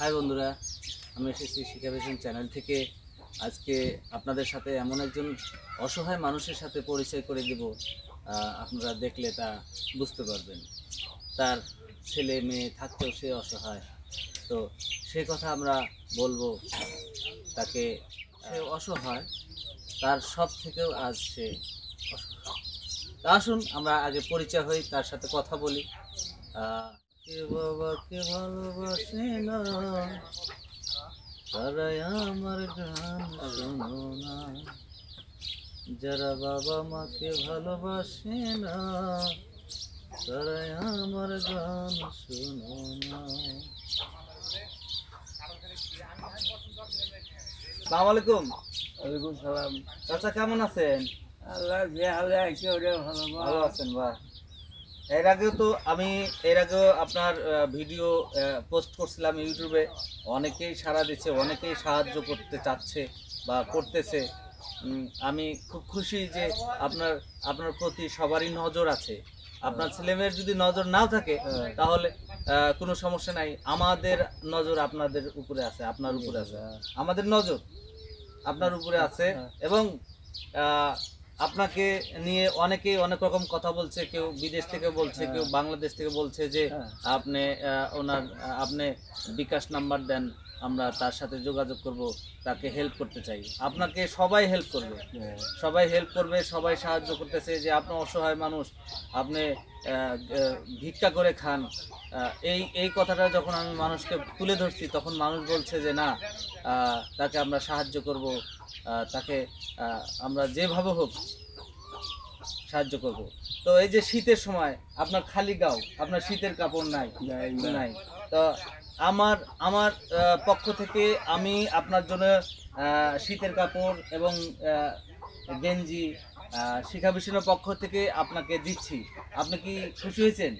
High বন্ধুরা, আমি এসেছি শিখা ভিশন চ্যানেল থেকে। আজকে আপনাদের সাথে এমন একজন অসহায় মানুষের সাথে পরিচয় করে দেব। আপনারা দেখলে তা বুঝতে পারবেন। তার ছেলে মেয়ে থাকতেও সে অসহায়। তো সে কথা আমরা বলব, তাকে সে অসহায়, তার সব থেকেও আজ সে অসহায়। আসুন, আমরা আগে পরিচয় হই, তার সাথে কথা বলি। কে বাবাকে ভালোবাসে না। তারাই আমার গান শোনো না। যারা বাবা মাকে ভালোবাসে না তারাই আমার গান শোনো না। সালাম আলাইকুম। ওয়ালাইকুম সালাম। চাচা কেমন আছেন? আল্লাহ যে হালে আছে ওরে ভালো ভালো আছেন বা এর আগেও তো আমি, এর আগেও আপনার ভিডিও পোস্ট করছিলাম ইউটিউবে অনেকেই সাড়া দিচ্ছে, অনেকেই সাহায্য করতে চাচ্ছে বা করতেছে আমি খুব খুশি যে আপনার আপনার প্রতি সবারই নজর আছে আপনার ছেলেমেয়ের যদি নজর নাও থাকে। তাহলে কোনো সমস্যা নাই আমাদের নজর আপনাদের উপরে আছে, আপনার উপরে আছে আমাদের নজর আপনার উপরে আছে। এবং আপনাকে নিয়ে অনেকেই অনেক রকম কথা বলছে কেউ বিদেশ থেকে বলছে হ্যাঁ। কেউ বাংলাদেশ থেকে বলছে যে হ্যাঁ। আপনি ওনার আপনি বিকাশ নাম্বার দেন আমরা তার সাথে যোগাযোগ করব তাকে হেল্প করতে চাই। আপনাকে সবাই হেল্প করবে। সবাই হেল্প করবে সবাই সাহায্য করতেছে যে আপনি অসহায় মানুষ আপনি ভিক্ষা করে খান। এই এই কথাটা যখন আমি মানুষকে তুলে ধরছি তখন মানুষ বলছে যে না তাকে আমরা সাহায্য করব। তাকে আমরা যেভাবে হোক সাহায্য করব। তো এই যে শীতের সময় আপনার খালি গাও আপনার শীতের কাপড় নাই নাই তো আমার আমার পক্ষ থেকে আমি আপনার জন্য শীতের কাপড় এবং গেঞ্জি শিখা মিশনের পক্ষ থেকে আপনাকে দিচ্ছি। আপনি কি খুশি হয়েছেন?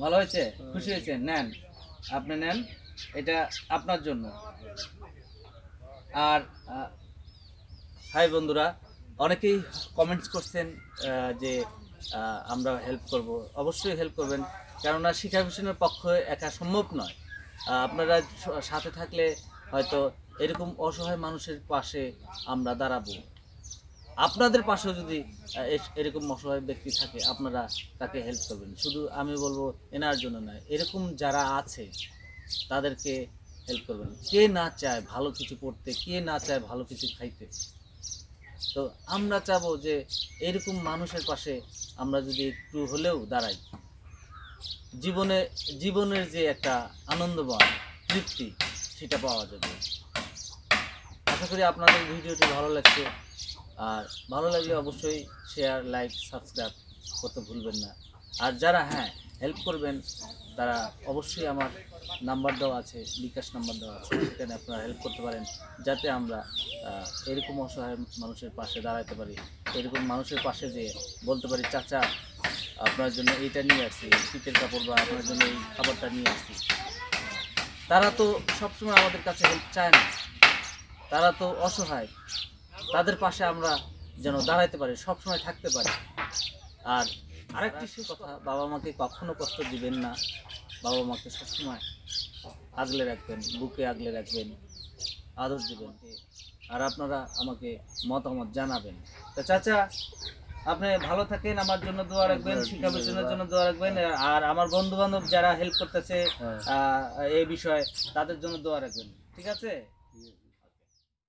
ভালো হয়েছে? খুশি হয়েছেন? নেন। আপনি নেন। এটা আপনার জন্য। আর হাই বন্ধুরা, অনেকেই কমেন্টস করছেন যে আমরা হেল্প করব। অবশ্যই হেল্প করবেন, কেননা শিক্ষা মিশনের পক্ষে একা সম্ভব নয়। আপনারা সাথে থাকলে হয়তো এরকম অসহায় মানুষের পাশে আমরা দাঁড়াবো। আপনাদের পাশেও যদি এরকম অসহায় ব্যক্তি থাকে, আপনারা তাকে হেল্প করবেন। শুধু আমি বলব, এনার জন্য নয়, এরকম যারা আছে, তাদেরকে হেল্প করবেন। কে না চায় ভালো কিছু করতে কে না চায় ভালো কিছু খাইতে? তো আমরা চাবো যে এরকম মানুষের পাশে আমরা যদি একটু হলেও দাঁড়াই। জীবনে, জীবনের যে একটা আনন্দবান তৃপ্তি, সেটা পাওয়া যাবে। আশা করি আপনাদের ভিডিওটি ভালো লাগছে। আর ভালো লাগলে অবশ্যই শেয়ার লাইক সাবস্ক্রাইব করতে ভুলবেন না। আর যারা হ্যাঁ হেল্প করবেন তারা অবশ্যই আমার নাম্বার দেওয়া আছে, বিকাশ নাম্বার দেওয়া আছে। সেখানে আপনারা হেল্প করতে পারেন, যাতে আমরা এরকম অসহায় মানুষের পাশে দাঁড়াতে পারি। এরকম মানুষের পাশে যে বলতে পারি, চাচা, আপনার জন্য এইটা নিয়ে আসছি শীতের কাপড় বা আপনার জন্য এই খাবারটা নিয়ে আসছি। তারা তো সবসময় আমাদের কাছে হেল্প চায় না। তারা তো অসহায়। তাদের পাশে আমরা যেন দাঁড়াইতে পারি, সবসময় থাকতে পারি। আর আরেকটি সে কথা বাবা মাকে কখনো কষ্ট দিবেন না। বাবা মাকে সবসময় আগলে রাখবেন বুকে আগলে রাখবেন আদর দিবেন। আর আপনারা আমাকে মতামত জানাবেন। তো চাচা আপনি ভালো থাকেন আমার জন্য দোয়া রাখবেন শিক্ষা বিষয়ের জন্য দোয়া রাখবেন। আর আমার বন্ধু বান্ধব যারা হেল্প করতেছে আহ, এই বিষয়ে তাদের জন্য দোয়া রাখবেন। ঠিক আছে?